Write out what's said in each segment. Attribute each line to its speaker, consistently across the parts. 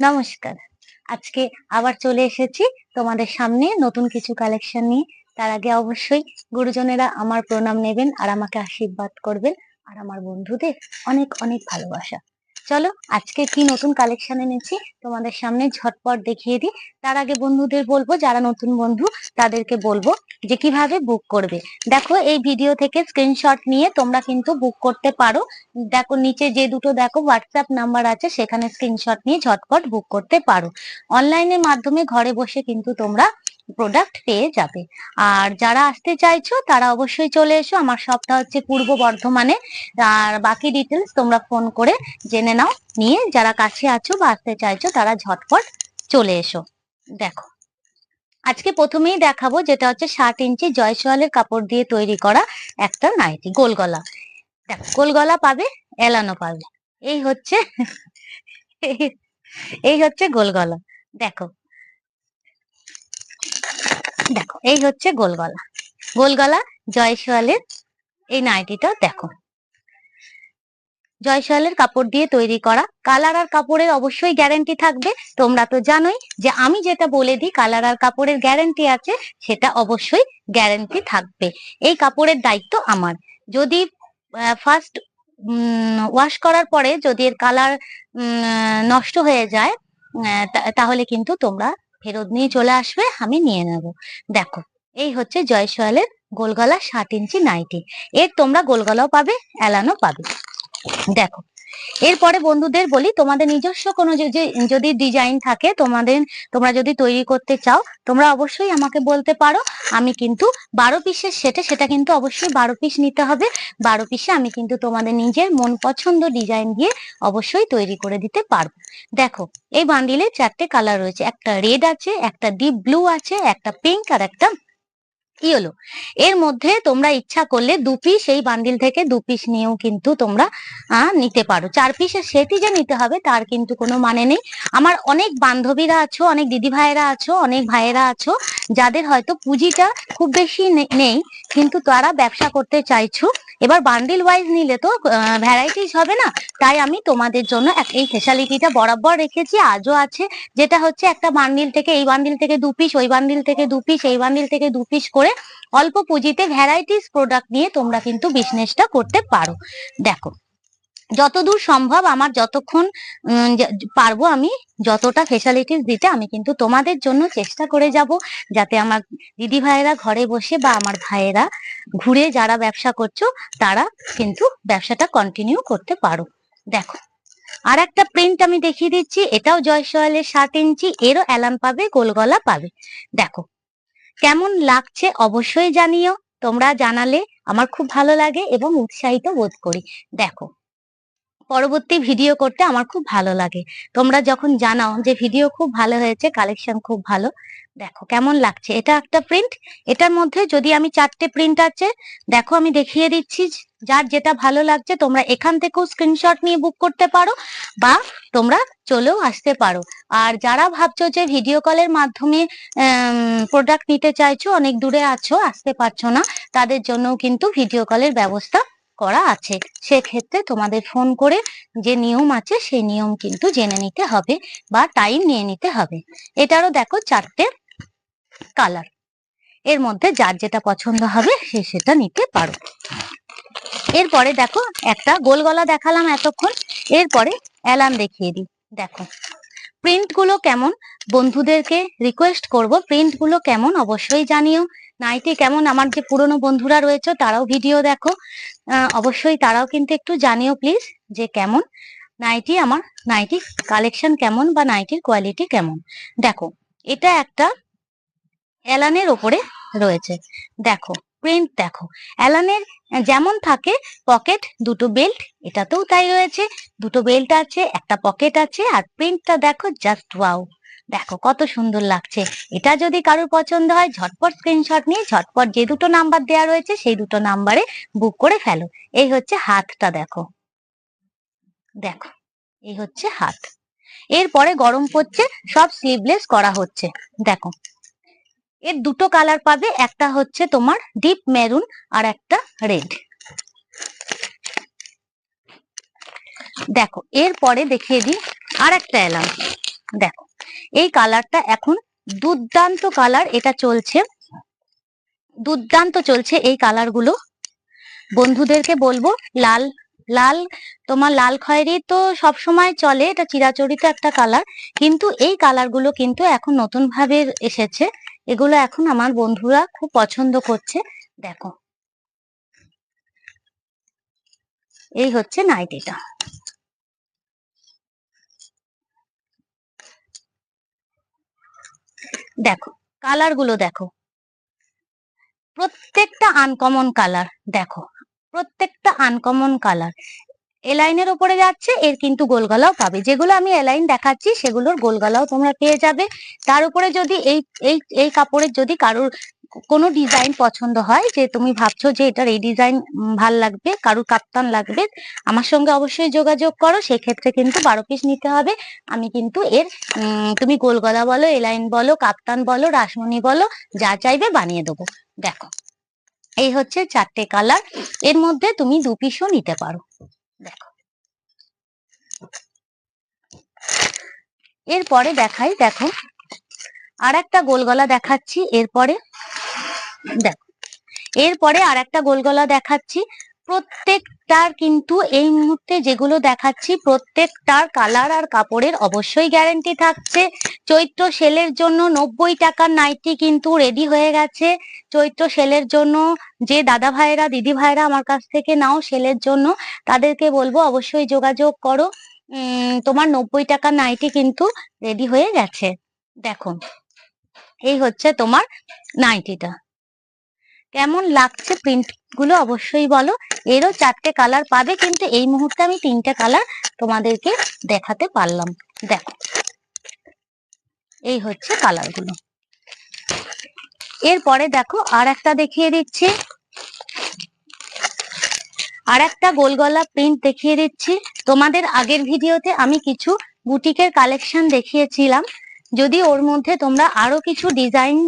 Speaker 1: নমস্কার। আজকে আবার চলে এসেছি তোমাদের সামনে নতুন কিছু কালেকশন নিয়ে। তার আগে অবশ্যই গুরুজনেরা আমার প্রণাম নেবেন আর আমাকে আশীর্বাদ করবেন। আর আমার বন্ধুদের অনেক অনেক ভালোবাসা। চলো আজকে কি নতুন কালেকশন এনেছি তোমাদের সামনে ঝটপট দেখিয়ে দিই। তার আগে বন্ধুদের বলব, যারা নতুন বন্ধু, তাদেরকে বলব যে কীভাবে বুক করবে। দেখো, এই ভিডিও থেকে স্ক্রিনশট নিয়ে তোমরা কিন্তু বুক করতে পারো। দেখো, নিচে যে দুটো দেখো হোয়াটসঅ্যাপ নাম্বার আছে, সেখানে স্ক্রিনশট নিয়ে ঝটপট বুক করতে পারো। অনলাইনের মাধ্যমে ঘরে বসে কিন্তু তোমরা প্রোডাক্ট পেয়ে যাবে। আর যারা আসতে চাইছো, তারা অবশ্যই চলে এসো। আমার শপটা হচ্ছে পূর্ব বর্ধমানে। আর বাকি ডিটেলস তোমরা ফোন করে জেনে নাও। নিয়ে যারা কাছে আছো বা আসতে চাইছো, তারা ঝটপট চলে এসো। দেখো, আজকে প্রথমেই দেখাবো যেটা হচ্ছে ষাট ইঞ্চি জয়সওয়ালের কাপড় দিয়ে তৈরি করা একটা নাইটি গোল গলা দেখো গোল গলা পাবে, এলানো পাবে। এই হচ্ছে এই হচ্ছে গোল গলা দেখো দেখো, এই হচ্ছে গোলগলা। গোলগলা গোল জয়সওয়ালের এই নাইটিটা, দেখো। জয়সওয়ালের কাপড় দিয়ে তৈরি করা। কালার আর কাপড়ের অবশ্যই গ্যারেন্টি থাকবে। তোমরা তো জানোই যে আমি যেটা বলে দিই, কালার আর কাপড়ের গ্যারেন্টি আছে, সেটা অবশ্যই গ্যারেন্টি থাকবে। এই কাপড়ের দায়িত্ব আমার। যদি ফার্স্ট ওয়াশ করার পরে যদি এর কালার নষ্ট হয়ে যায় তাহলে কিন্তু তোমরা ফেরত নিয়ে চলে আসবে, আমি নিয়ে নেব। দেখো, এই হচ্ছে জয়সওয়ালের গোলগলা সাত ইঞ্চি নাইটি। এর তোমরা গোলগলাও পাবে এলানো পাবে। দেখো এরপরে বন্ধুদের বলি, তোমাদের নিজস্ব কোনো যদি ডিজাইন থাকে, তোমাদের, তোমরা যদি তৈরি করতে চাও, তোমরা অবশ্যই আমাকে বলতে পারো। আমি কিন্তু বারো পিসের সেটে, সেটা কিন্তু অবশ্যই বারো পিস নিতে হবে। বারো পিসে আমি কিন্তু তোমাদের নিজের মন পছন্দ ডিজাইন দিয়ে অবশ্যই তৈরি করে দিতে পারব। দেখো, এই বান্ডিলে চারটে কালার রয়েছে। একটা রেড আছে, একটা ডিপ ব্লু আছে, একটা পিঙ্ক আর একটা ইয়েলো এর মধ্যে তোমরা ইচ্ছা করলে দু পিস এই বান্ডিল থেকে দু পিস নিয়েও কিন্তু তোমরা নিতে পারো। চার পিসের সেটি যে নিতে হবে, তার কিন্তু কোনো মানে নেই। আমার অনেক বান্ধবীরা আছো, অনেক দিদি ভাইয়েরা আছো, অনেক ভাইয়েরা আছো যাদের হয়তো পুঁজিটা খুব বেশি নেই, কিন্তু তারা ব্যবসা করতে চাইছো। এবার বান্ডিল ওয়াইজ নিলে তো ভ্যারাইটিস হবে না? তাই আমি তোমাদের জন্য এই স্পেশালিটিটা বরাবর রেখেছি। আজও আছে, যেটা হচ্ছে একটা বান্ডিল থেকে এই বান্ডিল থেকে দু পিস ওই বান্ডিল থেকে দু পিস এই বান্ডিল থেকে দু পিস করে অল্প পুঁজিতে ভ্যারাইটিস প্রোডাক্ট নিয়ে তোমরা কিন্তু বিজনেসটা করতে পারো। দেখো যতদূর সম্ভব আমার যতক্ষণ পারব আমি যতটা ফেসিলিটিস দিতে, আমি কিন্তু তোমাদের জন্য চেষ্টা করে যাব যাতে আমার দিদি ভাইয়েরা ঘরে বসে বা আমার ভাইয়েরা ঘুরে যারা ব্যবসা করছ, তারা কিন্তু ব্যবসাটা কন্টিনিউ করতে পারো। দেখো আর একটা প্রিন্ট আমি দেখিয়ে দিচ্ছি, এটাও জয়সওয়ালের ষাট ইঞ্চি, এরও অ্যালান পাবে, গোলগলা পাবে। দেখো, কেমন লাগছে অবশ্যই জানিও, তোমরা জানালে আমার খুব ভালো লাগে এবং উৎসাহিত বোধ করি। দেখো পরবর্তী ভিডিও করতে আমার খুব ভালো লাগে। তোমরা যখন জানাও যে ভিডিও খুব ভালো হয়েছে কালেকশন খুব ভালো, দেখো কেমন লাগছে। এটা একটা প্রিন্ট এটার মধ্যে যদি আমি চারটে প্রিন্ট আছে, দেখো আমি দেখিয়ে দিচ্ছি যার যেটা ভালো লাগছে, তোমরা এখান থেকেও স্ক্রিনশট নিয়ে বুক করতে পারো বা তোমরা চলেও আসতে পারো। আর যারা ভাবছ যে ভিডিও কলের মাধ্যমে প্রোডাক্ট নিতে চাইছো, অনেক দূরে আছো, আসতে পারছ না, তাদের জন্যও কিন্তু ভিডিও কলের ব্যবস্থা করা আছে। সেক্ষেত্রে তোমাদের ফোন করে যে নিয়ম আছে, সেই নিয়ম কিন্তু জেনে নিতে হবে বা টাইম নিয়ে নিতে হবে। এটারও দেখো চারটে কালারের মধ্যে যার যেটা পছন্দ হবে, সে সেটা নিতে পারো। এরপরে দেখো, একটা গোল গলা দেখালাম এতক্ষণ। এরপরে অ্যালার্ম দেখিয়ে দিই। দেখো প্রিন্টগুলো কেমন? বন্ধুদেরকে রিকোয়েস্ট করব। প্রিন্টগুলো কেমন? অবশ্যই জানিও। নাইটি কেমন? আমার যে পুরনো বন্ধুরা রয়েছে, তারাও ভিডিও দেখো। অবশ্যই তারাও কিন্তু একটু জানিও প্লিজ যে কেমন নাইটি, আমার নাইটি কালেকশন কেমন বা নাইটির কোয়ালিটি কেমন? দেখো, এটা একটা অ্যালানের ওপরে রয়েছে। দেখো প্রিন্ট দেখো। অ্যালানের যেমন থাকে পকেট দুটো বেল্ট এটাতেও তাই রয়েছে। দুটো বেল্ট আছে, একটা পকেট আছে, আর প্রিন্টটা দেখো জাস্ট ওয়াও দেখো কত সুন্দর লাগছে। এটা যদি কারোর পছন্দ হয়, ঝটপট স্ক্রিনশট নিয়ে, ঝটপট যে দুটো নাম্বার দেওয়া রয়েছে, সেই দুটো নাম্বারে বুক করে ফেলো। এই হচ্ছে হাতটা দেখো। দেখো, এই হচ্ছে হাত। এরপরে গরম পড়ছে, সব স্লিভলেস করা হচ্ছে। দেখো, এর দুটো কালার পাবে, একটা হচ্ছে তোমার ডিপ মেরুন আর একটা রেড দেখো, এরপরে দেখিয়ে দিই আর একটা এলাম দেখো এই কালারটা এখন দুর্দান্ত কালার এটা চলছে। দুর্দান্ত চলছে এই কালারগুলো বন্ধুদেরকে বলব, লাল লাল, তোমার লাল খয়েরি তো সব সময় চলে, এটা চিরাচরিত একটা কালার কিন্তু এই কালারগুলো কিন্তু এখন নতুন ভাবে এসেছে। এগুলো এখন আমার বন্ধুরা খুব পছন্দ করছে। দেখো। এই হচ্ছে নাইটিটা দেখো কালারগুলো দেখো। প্রত্যেকটা আনকমন কালার দেখো, প্রত্যেকটা আনকমন কালার এলাইনের উপরে যাচ্ছে, এর কিন্তু গোলগালাও পাবে। যেগুলো আমি এলাইন দেখাচ্ছি, সেগুলোর গোলগালাও তোমরা পেয়ে যাবে। তার উপরে যদি এই এই এই কাপড়ের যদি কারোর কোনো ডিজাইন পছন্দ হয় যে তুমি ভাবছ যে এটার এই ডিজাইন ভালো লাগবে, কারুর কাপ্তান লাগবে, আমার সঙ্গে অবশ্যই যোগাযোগ করো, সেক্ষেত্রে কিন্তু বারো পিস নিতে হবে। আমি কিন্তু এর তুমি গোলগলা বলো, এলাইন বলো, কাপ্তান বলো, রাসমণি বলো, যা চাইবে বানিয়ে দেবো। দেখো, এই হচ্ছে চারটে কালারের মধ্যে তুমি দু পিসও নিতে পারো। দেখো। এরপরে দেখাই, দেখো আর একটা গোলগলা দেখাচ্ছি, এরপরে দেখো, এরপরে আর একটা গোলগলা দেখাচ্ছি। প্রত্যেকটার কিন্তু এই মুহূর্তে যেগুলো দেখাচ্ছি, প্রত্যেকটার কালার আর কাপড়ের অবশ্যই গ্যারেন্টি থাকছে। চৈত্র সেলের জন্য নব্বই টাকার নাইটি কিন্তু রেডি হয়ে গেছে। চৈত্র সেলের জন্য যে দাদা ভাইরা দিদি ভাইরা আমার কাছ থেকে নাও সেলের জন্য, তাদেরকে বলব অবশ্যই যোগাযোগ করো। তোমার নব্বই টাকার নাইটি কিন্তু রেডি হয়ে গেছে। দেখো, এই হচ্ছে তোমার নাইটিটা। কেমন লাগছে প্রিন্টগুলো অবশ্যই বলো। এরও চারটে কালার পাবে, কিন্তু এই মুহূর্তে আমি তিনটে কালার তোমাদেরকে দেখাতে পারলাম। দেখো, এই হচ্ছে কালারগুলো এরপরে দেখো, আর একটা দেখিয়ে দিচ্ছি। আর একটা গোলগলা প্রিন্ট দেখিয়ে দিচ্ছি। তোমাদের আগের ভিডিওতে আমি কিছু বুটিকের কালেকশন দেখিয়েছিলাম। যদি ওর মধ্যে তোমরা আরও কিছু ডিজাইন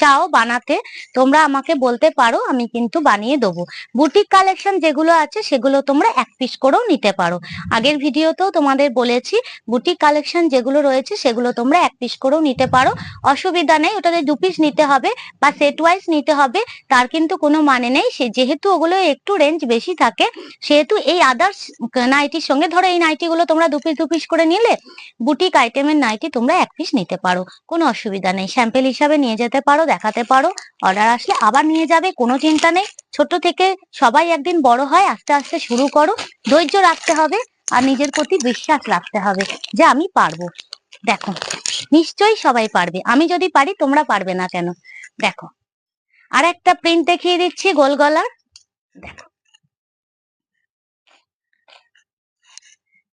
Speaker 1: চাও বানাতে, তোমরা আমাকে বলতে পারো, আমি কিন্তু বানিয়ে দেবো। বুটিক কালেকশন যেগুলো আছে, সেগুলো তোমরা এক পিস করেও নিতে পারো। আগের ভিডিওতেও তোমাদের বলেছি, বুটিক কালেকশন যেগুলো রয়েছে, সেগুলো তোমরা এক পিস করেও নিতে পারো। অসুবিধা নেই, ওটাতে দু পিস নিতে হবে বা সেট ওয়াইজ নিতে হবে, তার কিন্তু কোনো মানে নেই। সে যেহেতু ওগুলো একটু রেঞ্জ বেশি থাকে, সেহেতু এই আদার্স নাইটির সঙ্গে, ধরো এই নাইটি গুলো তোমরা দু পিস দু পিস করে নিলে, বুটিক আইটেমের নাইটি তোমরা এক পিস নিতে পারো। কোনো অসুবিধা নেই স্যাম্পেল হিসাবে নিয়ে যেতে পারো দেখাতে পারো। অর্ডার আসলে আবার নিয়ে যাবে কোনো চিন্তা নেই। ছোট থেকে সবাই একদিন বড় হয় আস্তে আস্তে শুরু করো। ধৈর্য রাখতে হবে আর নিজের প্রতি বিশ্বাস রাখতে হবে যে আমি পারব। দেখো নিশ্চয়ই সবাই পারবে। আমি যদি পারি তোমরা পারবে না কেন? দেখো আর একটা প্রিন্ট দেখিয়ে দিচ্ছি গোল গলার। দেখো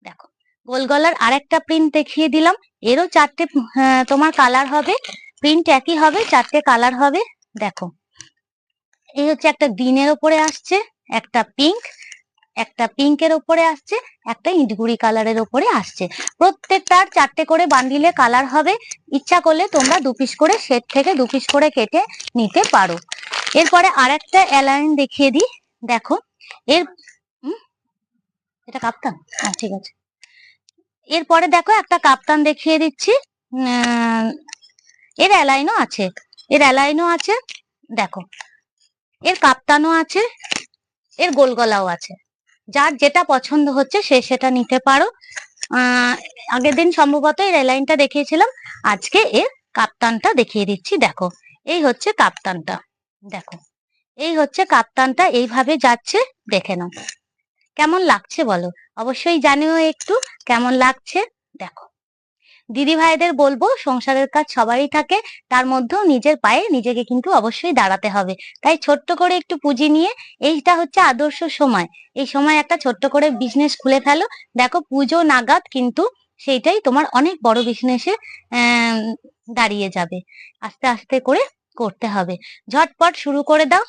Speaker 1: দেখো গোল গলার আর একটা প্রিন্ট দেখিয়ে দিলাম। এরও চারটে আহ, তোমার কালার হবে। প্রিন্ট একই হবে, চারটে কালার হবে, দেখো। এই হচ্ছে একটা গ্রিনের ওপরে আসছে, একটা পিঙ্ক একটা পিঙ্কের ওপরে আসছে, একটা ইটগুড়ি কালারের ওপরে আসছে। প্রত্যেকটার চারটে করে বান্ডিলে কালার হবে, ইচ্ছা করলে তোমরা দু পিস করে সেট থেকে দু পিস করে কেটে নিতে পারো। এরপরে আর একটা অ্যালাইন দেখিয়ে দিই, দেখো, এর? এটা কাপ্তান? হ্যাঁ ঠিক আছে। এরপরে দেখো একটা কাপ্তান দেখিয়ে দিচ্ছি এর অ্যালাইনও আছে। এর অ্যালাইনও আছে, দেখো। এর কাপ্তানও আছে, এর গোলগলাও আছে। যার যেটা পছন্দ হচ্ছে সে সেটা নিতে পারো। আগের দিন সম্ভবত এর অ্যালাইনটা দেখিয়েছিলাম, আজকে এর কাপ্তানটা দেখিয়ে দিচ্ছি, দেখো। এই হচ্ছে কাপ্তানটা, দেখো। এই হচ্ছে কাপ্তানটা, এইভাবে যাচ্ছে, দেখে নাও। কেমন লাগছে বলো? অবশ্যই জানিও একটু, কেমন লাগছে, দেখো। দিদি ভাইদের বলব, সংসারের কাজ সবারই থাকে, তার মধ্যেও নিজের পায়ে নিজেকে কিন্তু অবশ্যই দাঁড়াতে হবে। তাই ছোট্ট করে একটু পুঁজি নিয়ে, এইটা হচ্ছে আদর্শ সময়। এই সময় একটা ছোট্ট করে বিজনেস খুলে ফেলো। দেখো পুজো নাগাদ কিন্তু সেইটাই তোমার অনেক বড় বিজনেসে দাঁড়িয়ে যাবে। আস্তে আস্তে করে করতে হবে। ঝটপট শুরু করে দাও।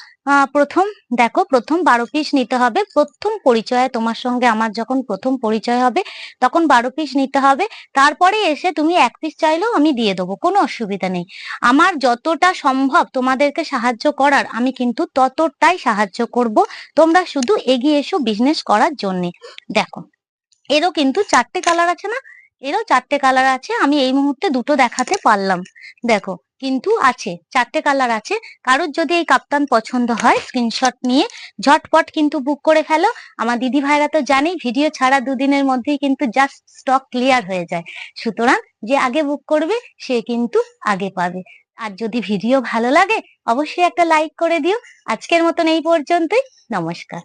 Speaker 1: প্রথম, দেখো, প্রথম বারো পিস নিতে হবে। প্রথম পরিচয়ে তোমার সঙ্গে আমার যখন প্রথম পরিচয় হবে, তখন বারো পিস নিতে হবে। তারপরে এসে তুমি এক পিস চাইলেও আমি দিয়ে দেবো, কোনো অসুবিধা নেই। আমার যতটা সম্ভব তোমাদেরকে সাহায্য করার, আমি কিন্তু ততটাই সাহায্য করব। তোমরা শুধু এগিয়ে এসো বিজনেস করার জন্যে। দেখো, এরও কিন্তু চারটে কালার আছে না? এরও চারটে কালার আছে। আমি এই মুহূর্তে দুটো দেখাতে পারলাম। দেখো কিন্তু আছে, চারটে কালার আছে। কারোর যদি এই কাপ্তান পছন্দ হয় স্ক্রিনশট নিয়ে ঝটপট কিন্তু বুক করে ফেলো। আমার দিদি ভাইরা তো জানেই ভিডিও ছাড়া দুদিনের মধ্যেই কিন্তু জাস্ট স্টক ক্লিয়ার হয়ে যায়। সুতরাং যে আগে বুক করবে, সে কিন্তু আগে পাবে। আর যদি ভিডিও ভালো লাগে, অবশ্যই একটা লাইক করে দিও। আজকের মতন এই পর্যন্তই। নমস্কার।